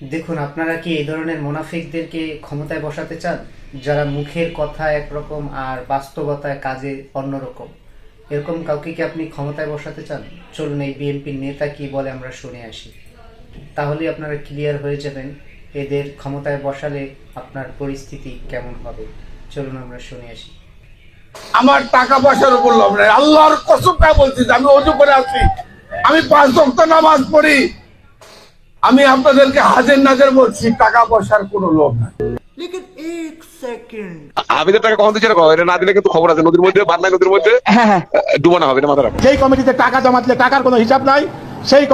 দেখুন, আপনারা কি এই ধরনের মোনাফিকদেরকে ক্ষমতায় বসাতে চান? যারা মুখের কথা একরকম আর বাস্তবতায় কাজে অন্যরকম। এরকম কাউকে কি আপনি ক্ষমতায় বসাতে চান? চলুন, এই বিএনপির নেতা কি বলে আমরা শুনে আসি। তাহলে আপনারা ক্লিয়ার হয়ে যাবেন এদের ক্ষমতায় বসালে আপনার পরিস্থিতি কেমন হবে। চলুন, আমরা শুনে আসি। আমার টাকা পয়সার উপর লোভ নাই। আল্লাহর কসমটা বলছি আমি অজু করে আছি। আমি পাঁচ নামাজ পড়ি। আমি আপনাদেরকে হাজের নাজার বলছি টাকা পয়সার কোন লোভ নাই। এটা না দিলে কিন্তু খবর আছে। নদীর মধ্যে নদীর মধ্যে হ্যাঁ, হ্যাঁ, হ্যাঁ। হবে কমিটিতে টাকা টাকার কোনো হিসাব নাই সেই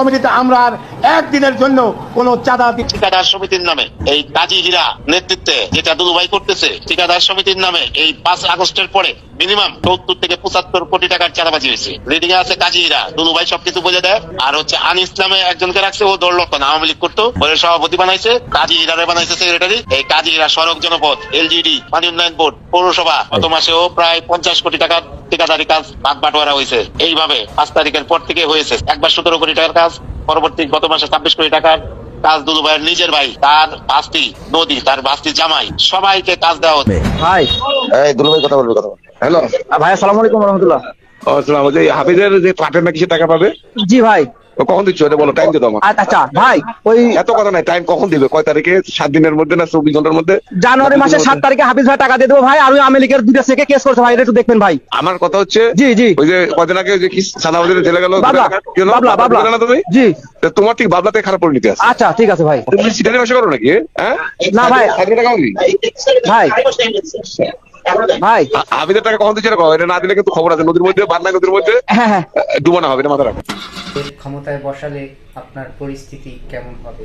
আমরা আর একদিনের জন্য কোনো চাঁদা দিচ্ছি টাকা সমিতির নামে। এই কাজী হীরা নেতৃত্বে যেটা দুদুভাই করতেছে, ঠিকাদার সমিতির নামে এই পাঁচ আগস্টের পরে মিনিমাম সত্তর থেকে পঁচাত্তর কোটি টাকার চাঁদাবাজি হয়েছে। রিডিং আছে কাজী হীরা, দুদুভাই সবকিছু বুঝে দেয়। আর হচ্ছে আন ইসলামে একজনকে রাখছে, ও দৌড় লক্ষণ আওয়ামী লীগ করতো। ওর সভাপতি বানাইছে, কাজী হীরারে বানাইছে সেক্রেটারি এই কাজী হীরা সড়ক জনপদ এলজিডি পানি উন্নয়ন বোর্ড, পৌরসভা। গত মাসেও প্রায় পঞ্চাশ কোটি টাকার ঠিকাদারি কাজ ভাগ বাটোয়ারা হয়েছে। এইভাবে পাঁচ তারিখের পর থেকে হয়েছে। একবার সতেরো কোটি টাকার কাজ, পরবর্তী গত মাসে ছাব্বিশ কোটি টাকার কাজ দুদু ভাইয়ের নিজের ভাই তার ভাস্তি নদী তার ভাস্তি জামাই সবাইকে কাজ দেওয়া হচ্ছে। ভাই। এই দুলু ভাই কথা বলবে কথা হ্যালো। ভাই আসসালামু আলাইকুম রহমতুল্লাহ। আসসালাম এই যে পাঠের না কিছু টাকা পাবে? জি ভাই। কখন দিচ্ছ এটা বলো টাইম দিতে আমার আচ্ছা ভাই ওই এত কথা নাই টাইম কখন দিবে? কয় তারিখে? সাত দিনের মধ্যে না চব্বিশ ঘণ্টার মধ্যে? জানুয়ারি মাসের সাত তারিখে হাফিজ ভাই টাকা দিয়ে দেবো ভাই আর ওই থেকে কেস করছে ভাই এটা একটু দেখবেন ভাই। আমার কথা হচ্ছে জি, জি। ওই যে কয়দিন আগে যে কি জেলে গেল বাবলা বাবলা বাবলা না তুমি? জি। তোমার ঠিক বাবলাতে খারাপ পরিণতি আছে। আচ্ছা ঠিক আছে ভাই। তুমি সিটারি করো নাকি হ্যাঁ? না ভাই। ভাই। ভাই। টাকা কখন দিচ্ছে এটা না দিলে কিন্তু খবর আছে নদীর মধ্যে বাদলাই নদীর মধ্যে। হ্যাঁ হ্যাঁ। ডুবানো হবে এটা মাথা রাখো। ক্ষমতায় বসালে আপনার পরিস্থিতি কেমন হবে?